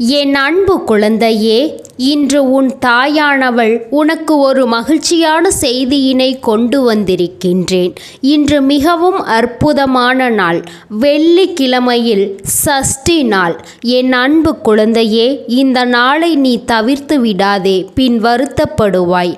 என் அன்பு குழந்தையே இன்று உன் தாயானவள் உனக்கு ஒரு மகிழ்ச்சியான செய்தியினை கொண்டு வந்திருக்கின்றேன். இன்று மிகவும் அற்புதமான நாள். வெள்ளிக்கிழமையில் சஷ்டி நாள். என் அன்பு குழந்தையே இந்த நாளை நீ தவிர்த்து விடாதே பின் வருத்தப்படுவாய்.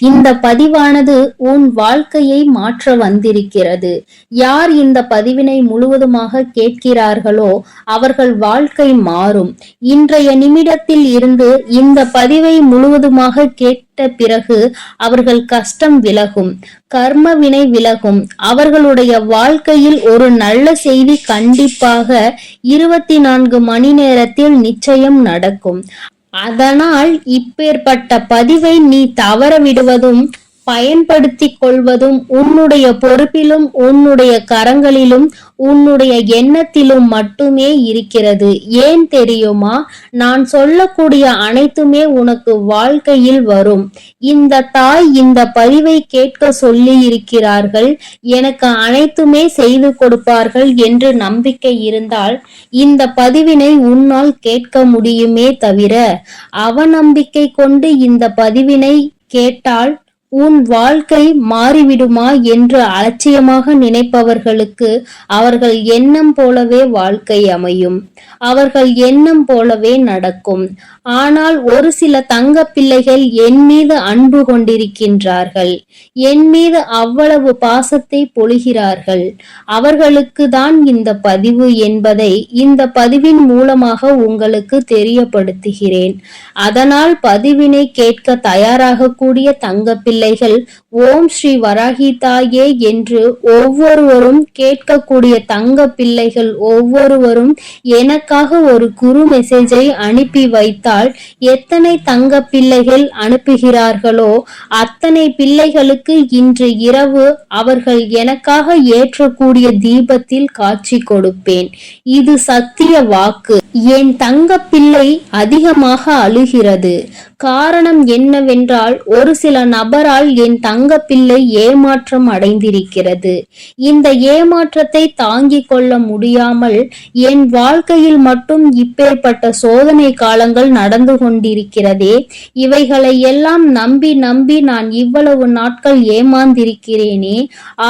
இந்த பதிவானது உன் வாழ்க்கையை மாற்ற வந்திருக்கிறது. யார் இந்த பதிவினை முழுவதுமாக கேட்கிறார்களோ அவர்கள் வாழ்க்கை மாறும். இன்றைய நிமிடத்தில் இருந்து இந்த பதிவை முழுவதுமாக கேட்ட பிறகு அவர்கள் கஷ்டம் விலகும் கர்ம வினை விலகும். அவர்களுடைய வாழ்க்கையில் ஒரு நல்ல செய்தி கண்டிப்பாக இருபத்தி நான்கு மணி நேரத்தில் நிச்சயம் நடக்கும். அதனால் இப்பேற்பட்ட பதிவை நீ தவற விடுவதும் பயன்படுத்திக் கொள்வதும் உன்னுடைய பொறுப்பிலும் உன்னுடைய கரங்களிலும் உன்னுடைய எண்ணத்திலும் மட்டுமே இருக்கிறது. ஏன் தெரியுமா? நான் சொல்லக்கூடிய அனைத்துமே உனக்கு வாழ்க்கையில் வரும். இந்த தாய் இந்த பதிவை கேட்க சொல்லி இருக்கிறார்கள் எனக்கு அனைத்துமே செய்து கொடுப்பார்கள் என்று நம்பிக்கை இருந்தால் இந்த பதிவினை உன்னால் கேட்க முடியுமே தவிர அவநம்பிக்கை கொண்டு இந்த பதிவினை கேட்டால் உன் வாழ்க்கை மாறிவிடுமா என்று அலட்சியமாக நினைப்பவர்களுக்கு அவர்கள் எண்ணம் போலவே வாழ்க்கை அமையும். அவர்கள் எண்ணம் போலவே நடக்கும். ஆனால் ஒரு சில தங்க பிள்ளைகள் என் மீது அன்பு கொண்டிருக்கின்றார்கள். என் மீது அவ்வளவு பாசத்தை பொழிகிறார்கள். அவர்களுக்கு தான் இந்த பதிவு என்பதை இந்த பதிவின் மூலமாக உங்களுக்கு தெரியப்படுத்துகிறேன். அதனால் பதிவினை கேட்க தயாராக கூடிய தங்க பிள்ளைகள் ஓம் ஸ்ரீ வராகி தாயே என்று ஒவ்வொருவரும் கேட்கக்கூடிய தங்க பிள்ளைகள் ஒவ்வொருவரும் எனக்காக ஒரு குரு மெசேஜை அனுப்பி வைத்தால் எத்தனை தங்க பிள்ளைகள் அனுப்புகிறார்களோ அத்தனை பிள்ளைகளுக்கு இன்று இரவு அவர்கள் எனக்காக ஏற்றக்கூடிய தீபத்தில் காட்சி கொடுப்பேன். இது சத்திய வாக்கு. என் தங்க பிள்ளை அதிகமாக அழுகிறது. காரணம் என்னவென்றால் ஒரு சில நபரால் என் தங்க பிள்ளை ஏமாற்றம் அடைந்திருக்கிறது. இந்த ஏமாற்றத்தை தாங்கிக் கொள்ள முடியாமல் என் வாழ்க்கையில் மட்டும் இப்பேற்பட்ட சோதனை காலங்கள் நடந்து கொண்டிருக்கிறதே இவைகளை எல்லாம் நம்பி நம்பி நான் இவ்வளவு நாட்கள் ஏமாந்திருக்கிறேனே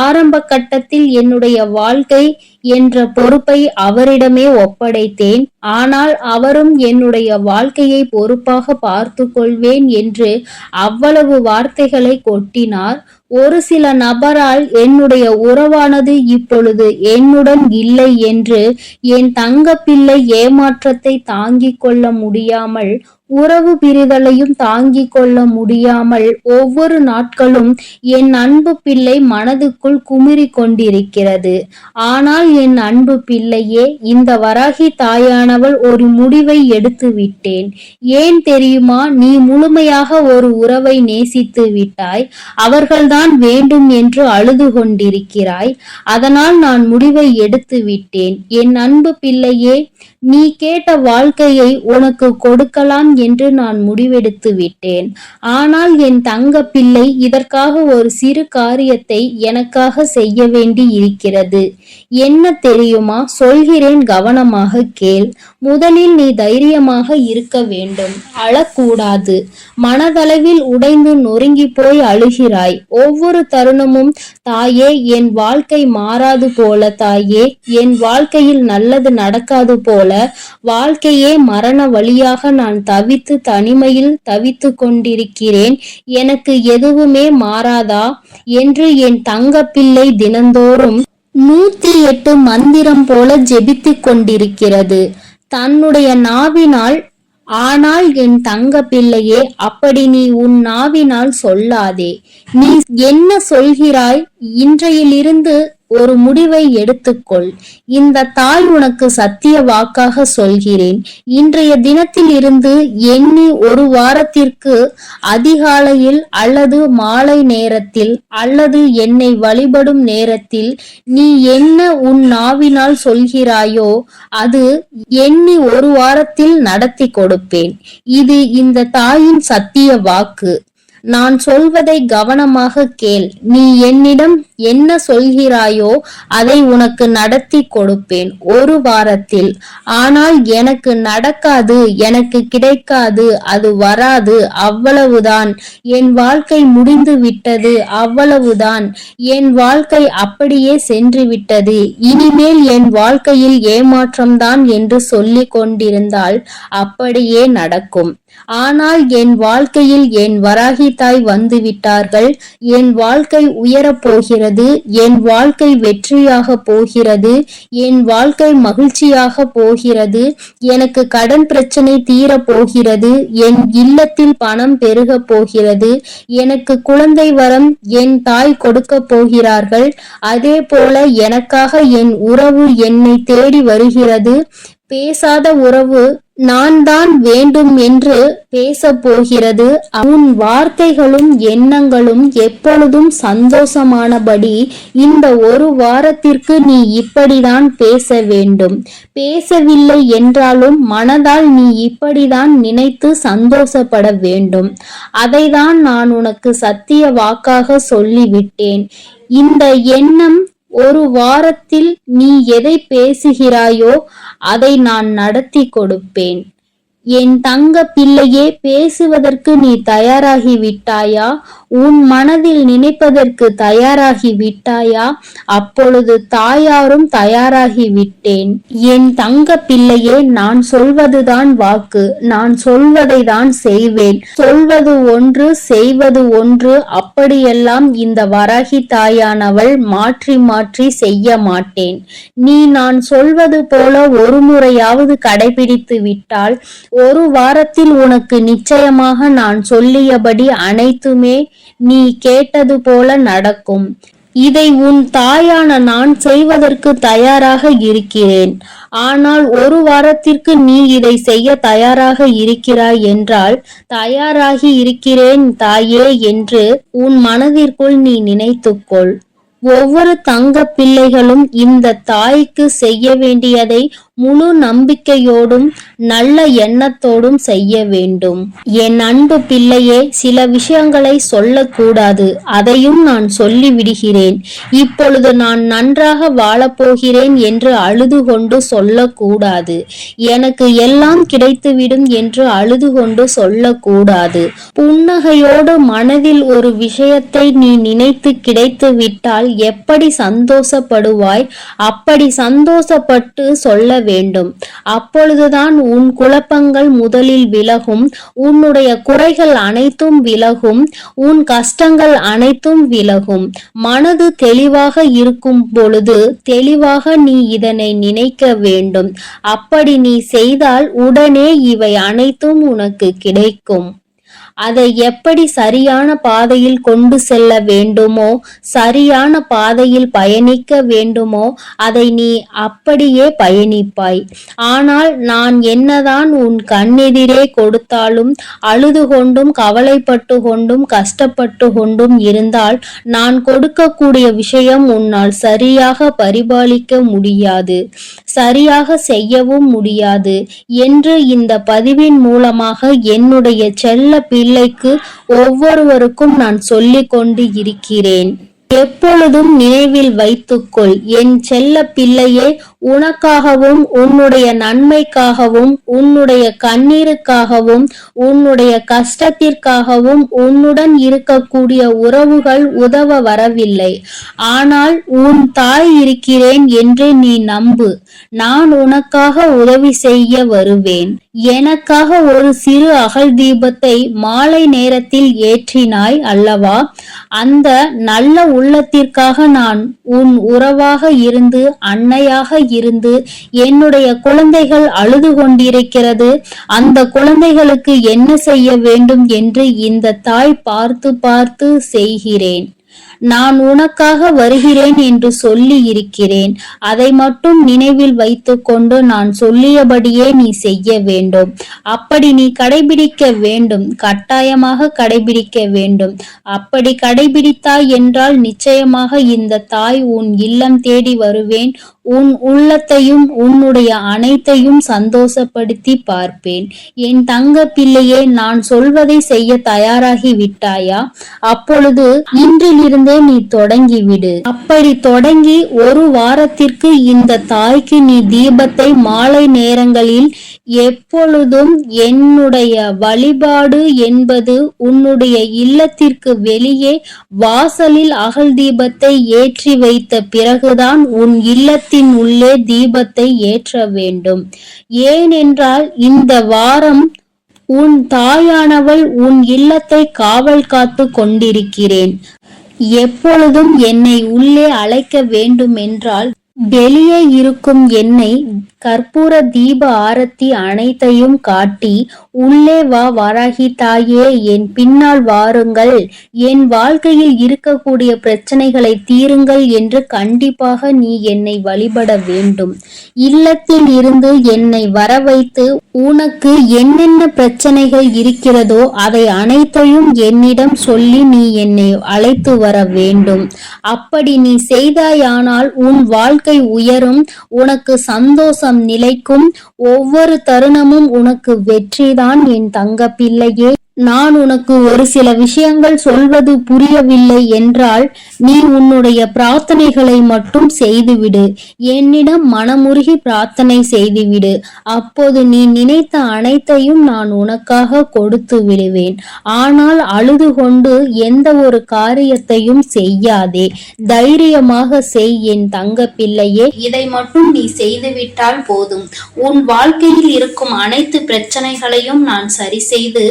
ஆரம்ப கட்டத்தில் என்னுடைய வாழ்க்கை என்ற பொறுப்பை அவரிடமே ஒப்படைத்தேன். ஆனால் அவரும் என்னுடைய வாழ்க்கையை பொறுப்பாக பார்த்து கொள்வேன் என்று அவ்வளவு வார்த்தைகளை கொட்டினார். ஒரு சில நபரால் என்னுடைய உறவானது இப்பொழுது என்னுடன் இல்லை என்று என் தங்க பிள்ளை ஏமாற்றத்தை தாங்கிக் கொள்ள முடியாமல் உறவு பிரிதலையும் தாங்கிக் கொள்ள முடியாமல் ஒவ்வொரு நாட்களும் என் அன்பு பிள்ளை மனதுக்குள் குமிரி கொண்டிருக்கிறது. ஆனால் என் அன்பு பிள்ளையே இந்த வராகி தாயானவள் ஒரு முடிவை எடுத்து விட்டேன். ஏன் தெரியுமா? நீ முழுமையாக ஒரு உறவை நேசித்து விட்டாய். அவர்கள்தான் வேண்டும் என்று அழுது கொண்டிருக்கிறாய் அதனால் நான் முடிவை எடுத்து விட்டேன் என் அன்பு பிள்ளையே நீ கேட்ட வாழ்க்கையை உனக்கு கொடுக்கலாம் என்று நான் முடிவெடுத்து விட்டேன். ஆனால் என் தங்க பிள்ளை இதற்காக ஒரு சிறு காரியத்தை எனக்காக செய்ய வேண்டி இருக்கிறது. என்ன தெரியுமா? சொல்கிறேன் கவனமாக கேள். முதலில் நீ தைரியமாக இருக்க வேண்டும். அழக்கூடாது. மனதளவில் உடைந்து நொறுங்கி போய் அழுகிறாய். ஒவ்வொரு தருணமும் தாயே என் வாழ்க்கை மாறாது போல தாயே. என் வாழ்க்கையில் நல்லது நடக்காது போல வாழ்க்கையே மரண வழியாக நான் தவித்து தனிமையில் தவித்து கொண்டிருக்கிறேன். எனக்கு எதுவுமே மாறாதா? என்று என் தங்கப்பிள்ளை தினந்தோறும் நூத்தி எட்டு மந்திரம் போல ஜெபித்துக் கொண்டிருக்கிறது. தன்னுடைய நாவினால் ஆனால் என் தங்க பிள்ளையே அப்படி நீ உன் நாவினால் சொல்லாதே. நீ என்ன சொல்கிறாய்? இன்றையிலிருந்து ஒரு முடிவை எடுத்துக்கொள். இந்த தாய் உனக்கு சத்திய வாக்காக சொல்கிறேன். இன்றைய தினத்தில் இருந்து எண்ணி ஒரு வாரத்திற்கு அதிகாலையில் அல்லது மாலை நேரத்தில் அல்லது என்னை வழிபடும் நேரத்தில் நீ என்ன உன் நாவினால் சொல்கிறாயோ அது எண்ணி ஒரு வாரத்தில் நடத்தி கொடுப்பேன். இது இந்த தாயின் சத்திய வாக்கு. நான் சொல்வதை கவனமாக கேள். நீ என்னிடம் என்ன சொல்கிறாயோ அதை உனக்கு நடத்தி கொடுப்பேன். ஒரு வாரத்தில். ஆனால் எனக்கு நடக்காது எனக்கு கிடைக்காது அது வராது அவ்வளவுதான். என் வாழ்க்கை முடிந்து விட்டது அவ்வளவுதான். என் வாழ்க்கை அப்படியே சென்று விட்டது. இனிமேல் என் வாழ்க்கையில் ஏமாற்றம்தான் என்று சொல்லிக் கொண்டிருந்தால் அப்படியே நடக்கும். ஆனால் என் வாழ்க்கையில் என் வராகி தாய் வந்து விட்டார்கள் என் வாழ்க்கை உயரப் போகிறது. என் வாழ்க்கை வெற்றியாக போகிறது. என் வாழ்க்கை மகிழ்ச்சியாக போகிறது. எனக்கு கடன் பிரச்சனை தீரப்போகிறது என் இல்லத்தில் பணம் பெருகப் போகிறது. எனக்கு குழந்தை வரம் என் தாய் கொடுக்க போகிறார்கள். அதே போல எனக்காக என் உறவு என்னை தேடி வருகிறது. பேசாத உறவு நான் தான் வேண்டும் என்று பேசப் போகிறது உன் வார்த்தைகளும் எண்ணங்களும் எப்பொழுதும் சந்தோஷமானபடி இந்த ஒரு வாரத்திற்கு நீ இப்படிதான் பேச வேண்டும். பேசவில்லை என்றாலும் மனதால் நீ இப்படிதான் நினைத்து சந்தோஷப்பட வேண்டும். அதைதான் நான் உனக்கு சத்திய வாக்காக சொல்லிவிட்டேன். இந்த எண்ணம் ஒரு வாரத்தில் நீ எதை பேசுகிறாயோ அதை நான் நடத்தி கொடுப்பேன். என் தங்க பிள்ளையே பேசுவதற்கு நீ தயாராகி விட்டாயா? உன் மனதில் நினைப்பதற்கு தயாராகி விட்டாயா? அப்பொழுது தாயாரும் தயாராகி விட்டேன். என் தங்க பிள்ளையே நான் சொல்வதுதான் வாக்கு. நான் சொல்வதை தான் செய்வேன். சொல்வது ஒன்று செய்வது ஒன்று. அப்படியெல்லாம் இந்த வராகி தாயானவள் மாற்றி மாற்றி செய்ய மாட்டேன். நீ நான் சொல்வது போல ஒரு முறையாவது கடைபிடித்து விட்டால் ஒரு வாரத்தில் உனக்கு நிச்சயமாக நான் சொல்லியபடி அனைத்துமே நீ கேட்டது போல நடக்கும். இதை உன் தாயான நான் செய்வதற்கு தயாராக இருக்கிறேன். ஆனால் ஒரு வாரத்திற்கு நீ இதை செய்ய தயாராக இருக்கிறாய் என்றால் தயாராகி இருக்கிறேன் தாயே என்று உன் மனதிற்குள் நீ நினைத்துக்கொள். ஒவ்வொரு தங்க பிள்ளைகளும் இந்த தாய்க்கு செய்ய வேண்டியதை முழு நம்பிக்கையோடும் நல்ல எண்ணத்தோடும் செய்ய வேண்டும். என் அன்பு பிள்ளையே சில விஷயங்களை சொல்லக்கூடாது. அதையும் நான் சொல்லி விடுகிறேன் இப்பொழுது நான் நன்றாக வாழப்போகிறேன் என்று அழுது கொண்டு சொல்லக்கூடாது. எனக்கு எல்லாம் கிடைத்துவிடும் என்று அழுது கொண்டு சொல்லக்கூடாது. புன்னகையோடு மனதில் ஒரு விஷயத்தை நீ நினைத்து கிடைத்து விட்டால் எப்படி சந்தோஷப்படுவாய்? அப்படி சந்தோஷப்பட்டு சொல்ல வேண்டும். அப்பொழுதுதான் உன் குழப்பங்கள் முதலில் விலகும் உன்னுடைய குறைகள் அனைத்தும் விலகும் உன் கஷ்டங்கள் அனைத்தும் விலகும். மனது தெளிவாக இருக்கும் பொழுது தெளிவாக நீ இதனை நினைக்க வேண்டும். அப்படி நீ செய்தால் உடனே இவை அனைத்தும் உனக்கு கிடைக்கும். அதை எப்படி சரியான பாதையில் கொண்டு செல்ல வேண்டுமோ சரியான பாதையில் பயணிக்க வேண்டுமோ அதை நீ அப்படியே பயணிப்பாய். ஆனால் நான் என்னதான் உன் கண்ணெதிரே கொடுத்தாலும் அழுது கொண்டும் கவலைப்பட்டு கொண்டும் கஷ்டப்பட்டு கொண்டும் இருந்தால் நான் கொடுக்கக்கூடிய விஷயம் உன்னால் சரியாக பரிபாலிக்க முடியாது. சரியாக செய்யவும் முடியாது. என்று இந்த பதிவின் மூலமாக என்னுடைய செல்ல பிள்ளைக்கு ஒவ்வொருவருக்கும் நான் சொல்லிக் கொண்டு இருக்கிறேன். எப்பொழுதும் நினைவில் வைத்துக்கொள். என் செல்ல பிள்ளையே உனக்காகவும் உன்னுடைய நன்மைக்காகவும் உன்னுடைய கண்ணீருக்காகவும் உன்னுடைய கஷ்டத்திற்காகவும் உன்னுடன் இருக்கக்கூடிய உறவுகள் உதவ வரவில்லை. ஆனால் உன் தாய் இருக்கிறேன் என்று நீ நம்பு. நான் உனக்காக உதவி செய்ய வருவேன். எனக்காக ஒரு சிறு அகல் தீபத்தை மாலை நேரத்தில் ஏற்றினாய் அல்லவா? அந்த நல்ல உள்ளத்திற்காக நான் உன் உறவாக இருந்து அன்னையாக இருந்து என்னுடைய குழந்தைகள் அழுது கொண்டிருக்கிறது. அந்த குழந்தைகளுக்கு என்ன செய்ய வேண்டும் என்று இந்த தாய் பார்த்து பார்த்து செய்கிறேன். நான் உனக்காக வருகிறேன் என்று சொல்லி இருக்கிறேன். அதை மட்டும் நினைவில் வைத்துக்கொண்டு நான் சொல்லியபடியே நீ செய்ய வேண்டும். அப்படி நீ கடைபிடிக்க வேண்டும். கட்டாயமாக கடைபிடிக்க வேண்டும். அப்படி கடைபிடித்தாய் என்றால் நிச்சயமாக இந்த தாய் உன் இல்லம் தேடி வருவேன். உன் உள்ளத்தையும் உன்னுடைய அனைத்தையும் சந்தோஷப்படுத்தி பார்ப்பேன். என் தங்க பிள்ளையே நான் சொல்வதை செய்ய தயாராகி விட்டாயா? அப்பொழுது இன்றிலிருந்தே நீ தொடங்கிவிடு. அப்படி தொடங்கி ஒரு வாரத்திற்கு இந்த தாய்க்கு நீ தீபத்தை மாலை நேரங்களில் எப்பொழுதும் என்னுடைய வழிபாடு என்பது உன்னுடைய இல்லத்திற்கு வெளியே வாசலில் அகல் தீபத்தை ஏற்றி வைத்த பிறகுதான் உன் இல்லத்தின் உள்ளே தீபத்தை ஏற்ற வேண்டும். ஏனென்றால் இந்த வாரம் உன் தாயானவள் உன் இல்லத்தை காவல் காத்து கொண்டிருக்கிறேன். எப்பொழுதும் என்னை உள்ளே அழைக்க வேண்டுமென்றால் வெளியே இருக்கும் என்னை கற்பூர தீப ஆரத்தி அனைத்தையும் காட்டி உள்ளே வா வராகி தாயே என் பின்னால் வாருங்கள். என் வாழ்க்கையில் இருக்கக்கூடிய பிரச்சனைகளை தீருங்கள் என்று கண்டிப்பாக நீ என்னை வழிபட வேண்டும். இல்லத்தில் இருந்து என்னை வர வைத்து உனக்கு என்னென்ன பிரச்சனைகள் இருக்கிறதோ அதை அனைத்தையும் என்னிடம் சொல்லி நீ என்னை அழைத்து வர வேண்டும். அப்படி நீ செய்தாயானால் உன் வாழ்க்கை உயரும் உனக்கு சந்தோஷம் நிலைக்கும். ஒவ்வொரு தருணமும் உனக்கு வெற்றிதான். என் தங்க பிள்ளையே நான் உனக்கு ஒரு சில விஷயங்கள் சொல்வது புரியவில்லை என்றால் நீ உன்னுடைய பிரார்த்தனைகளை மட்டும் செய்துவிடு. என்னிடம் மனமுருகி பிரார்த்தனை செய்துவிடு. அப்போது நீ நினைத்த அனைத்தையும் நான் உனக்காக கொடுத்து விடுவேன். ஆனால் அழுது கொண்டு எந்த ஒரு காரியத்தையும் செய்யாதே. தைரியமாக செய் என் தங்க பிள்ளையே இதை மட்டும் நீ செய்துவிட்டால் போதும். உன் வாழ்க்கையில் இருக்கும் அனைத்து பிரச்சனைகளையும் நான் சரி செய்து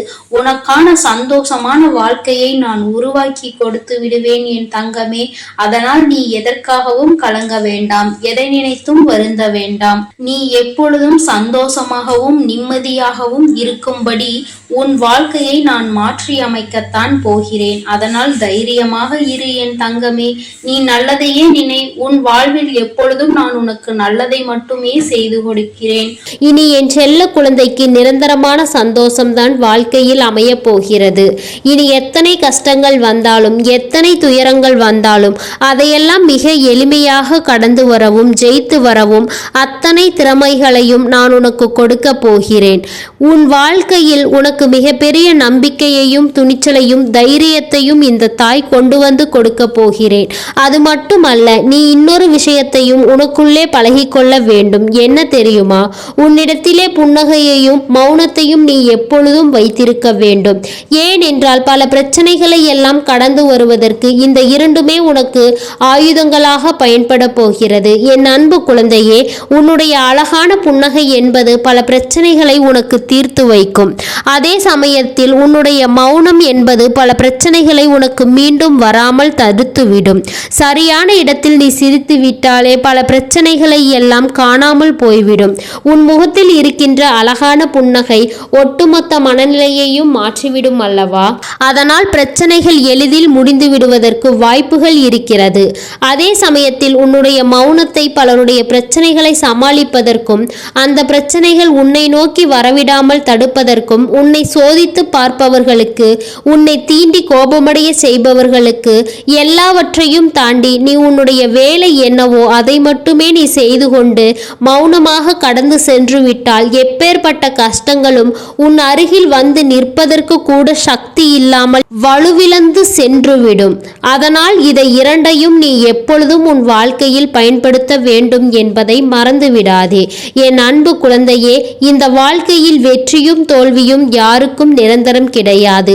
உனக்கான சந்தோஷமான வாழ்க்கையை நான் உருவாக்கி கொடுத்து விடுவேன் என் தங்கமே. அதனால் நீ எதற்காகவும் கலங்க வேண்டாம். எதை நினைத்தும் வருந்த வேண்டாம். நீ எப்பொழுதும் சந்தோஷமாகவும் நிம்மதியாகவும் இருக்கும்படி உன் வாழ்க்கையை நான் மாற்றி அமைக்கத்தான் போகிறேன். அதனால் தைரியமாக இரு என் தங்கமே. நீ நல்லதையே நினை. உன் வாழ்வில் எப்பொழுதும் நான் உனக்கு நல்லதை மட்டுமே செய்து கொடுக்கிறேன். இனி என் செல்ல குழந்தைக்கு நிரந்தரமான சந்தோஷம்தான் வாழ்க்கையில் அமையப் போகிறது. இனி எத்தனை கஷ்டங்கள் வந்தாலும் எத்தனை துயரங்கள் வந்தாலும் அதையெல்லாம் மிக எளிமையாக கடந்து வரவும் ஜெயித்து வரவும் அத்தனை திறமைகளையும் நான் உனக்கு கொடுக்க போகிறேன். உன் வாழ்க்கையில் உனக்கு மிகப்பெரிய நம்பிக்கையையும் துணிச்சலையும் தைரியத்தையும் இந்த தாய் கொண்டு வந்து கொடுக்க போகிறேன். அது மட்டுமல்ல நீ இன்னொரு விஷயத்தையும் உனக்குள்ளே பழகிக்கொள்ள வேண்டும். என்ன தெரியுமா? உன்னிடத்திலே புன்னகையையும் மௌனத்தையும் நீ எப்பொழுதும் வைத்திருக்க வேண்டும். ஏனென்றால் பல பிரச்சனைகளை எல்லாம் கடந்து வருவதற்கு இந்த இரண்டுமே உனக்கு ஆயுதங்களாக பயன்பட போகிறது. என் அன்பு குழந்தையே உன்னுடைய அழகான புன்னகை என்பது பல பிரச்சனைகளை உனக்கு தீர்த்து வைக்கும். அதே அதே சமயத்தில் உன்னுடைய மௌனம் என்பது பல பிரச்சனைகளை உனக்கு மீண்டும் வராமல் தடுத்துவிடும். சரியான இடத்தில் நீ சிரித்து விட்டாலே பல பிரச்சனைகளை எல்லாம் காணாமல் போய்விடும். உன் முகத்தில் இருக்கின்ற அழகான புன்னகை ஒட்டுமொத்த மனநிலையையும் மாற்றிவிடும் அல்லவா? அதனால் பிரச்சனைகள் எளிதில் முடிந்து விடுவதற்கு வாய்ப்புகள் இருக்கிறது. அதே சமயத்தில் உன்னுடைய மௌனத்தை பலருடைய பிரச்சனைகளை சமாளிப்பதற்கும் அந்த பிரச்சனைகள் உன்னை நோக்கி வரவிடாமல் தடுப்பதற்கும் உன்னை சோதித்து பார்ப்பவர்களுக்கு உன்னை தீண்டி கோபமடைய செய்பவர்களுக்கு எல்லாவற்றையும் தாண்டி நீ உன்னுடைய வேலை என்னவோ அதை மட்டுமே நீ செய்து கொண்டு மௌனமாக கடந்து சென்று விட்டால் எப்பேற்பட்ட கஷ்டங்களும் உன் அருகில் வந்து நிற்பதற்கு கூட சக்தி இல்லாமல் வலுவிழந்து சென்றுவிடும். அதனால் இதை இரண்டையும் நீ எப்பொழுதும் உன் வாழ்க்கையில் பயன்படுத்த வேண்டும் என்பதை மறந்து விடாதே என் அன்பு குழந்தையே இந்த வாழ்க்கையில் வெற்றியும் தோல்வியும் யாருக்கும் நிரந்தரம் கிடையாது.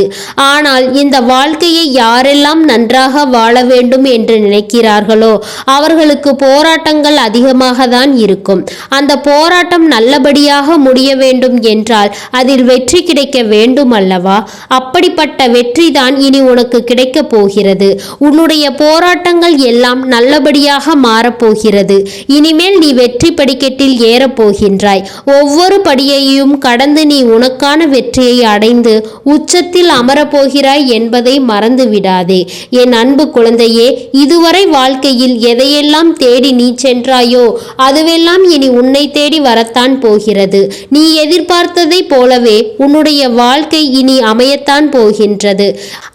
ஆனால் இந்த வாழ்க்கையை யாரெல்லாம் நன்றாக வாழ வேண்டும் என்று நினைக்கிறார்களோ அவர்களுக்கு போராட்டங்கள் அதிகமாக தான் இருக்கும். அந்த போராட்டம் நல்லபடியாக முடிய வேண்டும் என்றால் அதில் வெற்றி கிடைக்க வேண்டும் அல்லவா? அப்படிப்பட்ட வெற்றி தான் இனி உனக்கு கிடைக்கப் போகிறது. உன்னுடைய போராட்டங்கள் எல்லாம் நல்லபடியாக மாறப்போகிறது. இனிமேல் நீ வெற்றி படிக்கட்டில் ஏறப்போகின்றாய். ஒவ்வொரு படியையும் கடந்து நீ உனக்கான வெற்றி வெற்றியை அடைந்து உச்சத்தில் அமரப்போகிறாய் என்பதை மறந்து விடாதே என் அன்பு குழந்தையே இதுவரை வாழ்க்கையில் எதையெல்லாம் தேடி நீ சென்றாயோ அதுவெல்லாம் இனி உன்னை தேடி வரத்தான் போகிறது. நீ எதிர்பார்த்ததை போலவே உன்னுடைய வாழ்க்கை இனி அமையத்தான் போகின்றது.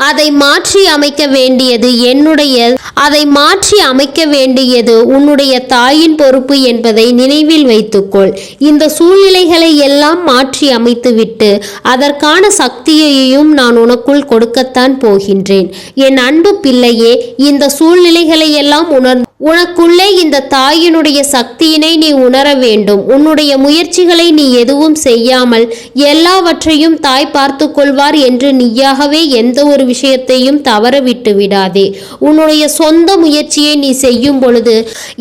அதை மாற்றி அமைக்க வேண்டியது என்னுடைய அதை மாற்றி அமைக்க வேண்டியது உன்னுடைய தாயின் பொறுப்பு என்பதை நினைவில் வைத்துக்கொள். இந்த சூழ்நிலைகளை எல்லாம் மாற்றி அமைத்துவிட்டு அதற்கான சக்தியையும் நான் உனக்குள் கொடுக்கத்தான் போகின்றேன். என் அன்பு பிள்ளையே இந்த சூழ்நிலைகளை எல்லாம் உணர் உனக்குள்ளே இந்த தாயினுடைய சக்தியினை நீ உணர வேண்டும். உன்னுடைய முயற்சிகளை நீ எதுவும் செய்யாமல் எல்லாவற்றையும் தாய் பார்த்து கொள்வார் என்று நீயாகவே எந்த ஒரு விஷயத்தையும் தவற விட்டு விடாதே. உன்னுடைய சொந்த முயற்சியை நீ செய்யும் பொழுது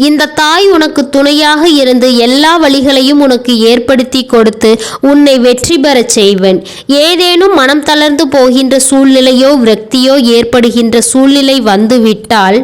இந்த தாய் உனக்கு துணையாக இருந்து எல்லா வழிகளையும் உனக்கு ஏற்படுத்தி கொடுத்து உன்னை வெற்றி பெறச் செய்வன். ஏதேனும் மனம் தளர்ந்து போகின்ற சூழ்நிலையோ விரக்தியோ ஏற்படுகின்ற சூழ்நிலை வந்துவிட்டால்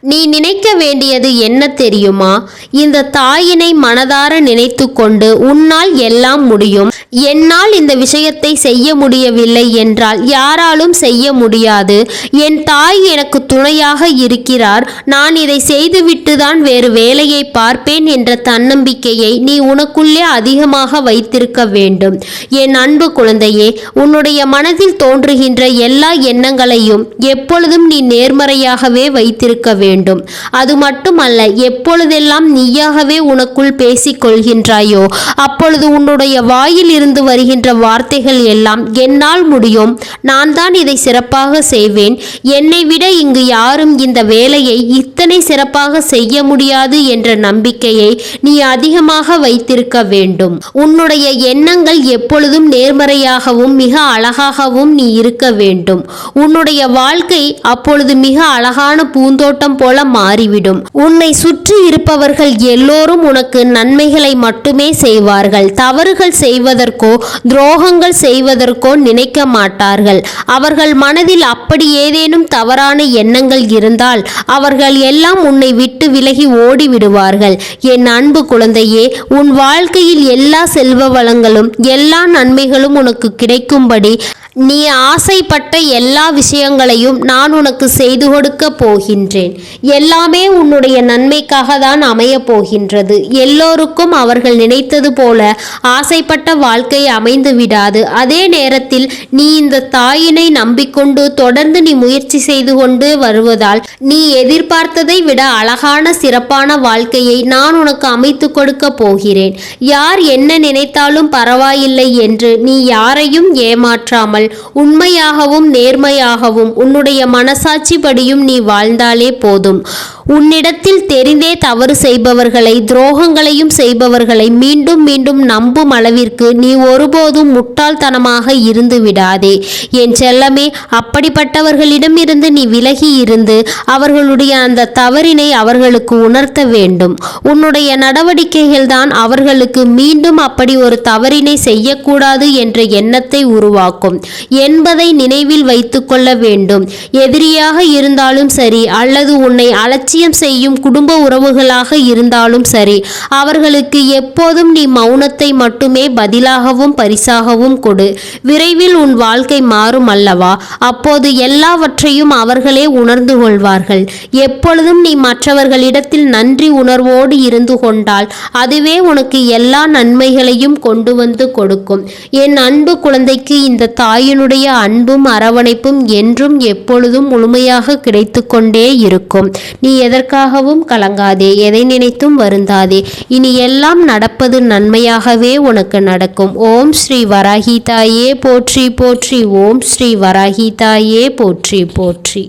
நீ நினைக்க வேண்டியது என்ன தெரியுமா? இந்த தாயினை மனதார நினைத்து கொண்டு உன்னால் எல்லாம் முடியும். என்னால் இந்த விஷயத்தை செய்ய முடியவில்லை என்றால் யாராலும் செய்ய முடியாது. என் தாய் எனக்கு துணையாக இருக்கிறார். நான் இதை செய்துவிட்டு தான் வேறு வேலையை பார்ப்பேன் என்ற தன்னம்பிக்கையை நீ உனக்குள்ளே அதிகமாக வைத்திருக்க வேண்டும். என் அன்பு குழந்தையே உன்னுடைய மனதில் தோன்றுகின்ற எல்லா எண்ணங்களையும் எப்பொழுதும் நீ நேர்மறையாகவே வைத்திருக்க வேண்டும். அது மட்டுமல்ல எப்பொழுதெல்லாம் நீயாகவே உனக்குள் பேசிக் கொள்கின்றாயோ அப்பொழுது உன்னுடைய வாயில் இருந்து வருகின்ற வார்த்தைகள் எல்லாம் என்னால் முடியும். நான் தான் இதை சிறப்பாக செய்வேன். என்னை விட இங்கு யாரும் இந்த வேலையை இத்தனை சிறப்பாக செய்ய முடியாது என்ற நம்பிக்கையை நீ அதிகமாக வைத்திருக்க வேண்டும். உன்னுடைய எண்ணங்கள் எப்பொழுதும் நேர்மறையாகவும் மிக அழகாகவும் நீ இருக்க வேண்டும். உன்னுடைய வாழ்க்கை அப்பொழுது மிக அழகான பூந்தோட்டம் போல மாறிவிடும். உன்னை சுற்றி இருப்பவர்கள் எல்லோரும் உனக்கு நன்மைகளை மட்டுமே செய்வார்கள். தவறுகள் செய்வதற்கோ துரோகங்கள் செய்வதற்கோ நினைக்க மாட்டார்கள். அவர்கள் மனதில் அப்படி ஏதேனும் தவறான எண்ணங்கள் இருந்தால் அவர்கள் எல்லாம் உன்னை விட்டு விலகி ஓடி விடுவார்கள் என் அன்பு குழந்தையே உன் வாழ்க்கையில் எல்லா செல்வ வளங்களும் எல்லா நன்மைகளும் உனக்கு கிடைக்கும்படி நீ ஆசைப்பட்ட எல்லா விஷயங்களையும் நான் உனக்கு செய்து கொடுக்க போகின்றேன். எல்லாமே உன்னுடைய நன்மைக்காக தான் அமையப் போகின்றது. எல்லோருக்கும் அவர்கள் நினைத்தது போல ஆசைப்பட்ட வாழ்க்கை அமைந்து விடாது. அதே நேரத்தில் நீ இந்த தாயினை நம்பிக்கொண்டு தொடர்ந்து நீ முயற்சி செய்து கொண்டு வருவதால் நீ எதிர்பார்த்ததை விட அழகான சிறப்பான வாழ்க்கையை நான் உனக்கு அமைத்து கொடுக்க போகிறேன். யார் என்ன நினைத்தாலும் பரவாயில்லை என்று நீ யாரையும் ஏமாற்றாமல் உண்மையாகவும் நேர்மையாகவும் உன்னுடைய மனசாட்சிப்படியும் நீ வாழ்ந்தாலே போதும். உன்னிடத்தில் தெரிந்தே தவறு செய்பவர்களை துரோகங்களையும் செய்பவர்களை மீண்டும் மீண்டும் நம்பும் அளவிற்கு நீ ஒருபோதும் முட்டாள்தனமாக இருந்து விடாதே. என் செல்லமே அப்படிப்பட்டவர்களிடமிருந்து நீ விலகி இருந்து அவர்களுடைய அந்த தவறினை அவர்களுக்கு உணர்த்த வேண்டும். உன்னுடைய நடவடிக்கைகள் தான் அவர்களுக்கு மீண்டும் அப்படி ஒரு தவறினை செய்யக்கூடாது என்ற எண்ணத்தை உருவாக்கும். என்பதை நினைவில் வைத்துக்கொள்ள வேண்டும். எதிரியாக இருந்தாலும் சரி அல்லது உன்னை அலட்சியம் செய்யும் குடும்ப உறவுகளாக இருந்தாலும் சரி அவர்களுக்கு எப்போதும் நீ மௌனத்தை மட்டுமே பதிலாகவும் பரிசாகவும் கொடு. விரைவில் உன் வாழ்க்கை மாறும் அல்லவா? அப்போது எல்லாவற்றையும் அவர்களே உணர்ந்து கொள்வார்கள். எப்பொழுதும் நீ மற்றவர்களிடத்தில் நன்றி உணர்வோடு இருந்து கொண்டால் அதுவே உனக்கு எல்லா நன்மைகளையும் கொண்டு வந்து கொடுக்கும். என் அன்பு குழந்தைக்கு இந்த தாய் தாயினுடைய அன்பும் அரவணைப்பும் என்றும் எப்பொழுதும் முழுமையாக கிடைத்து கொண்டே இருக்கும். நீ எதற்காகவும் கலங்காதே எதை நினைத்தும் வருந்தாதே. இனி எல்லாம் நடப்பது நன்மையாகவே உனக்கு நடக்கும். ஓம் ஸ்ரீ வராகி தாயே போற்றி போற்றி. ஓம் ஸ்ரீ வராகி தாயே போற்றி போற்றி.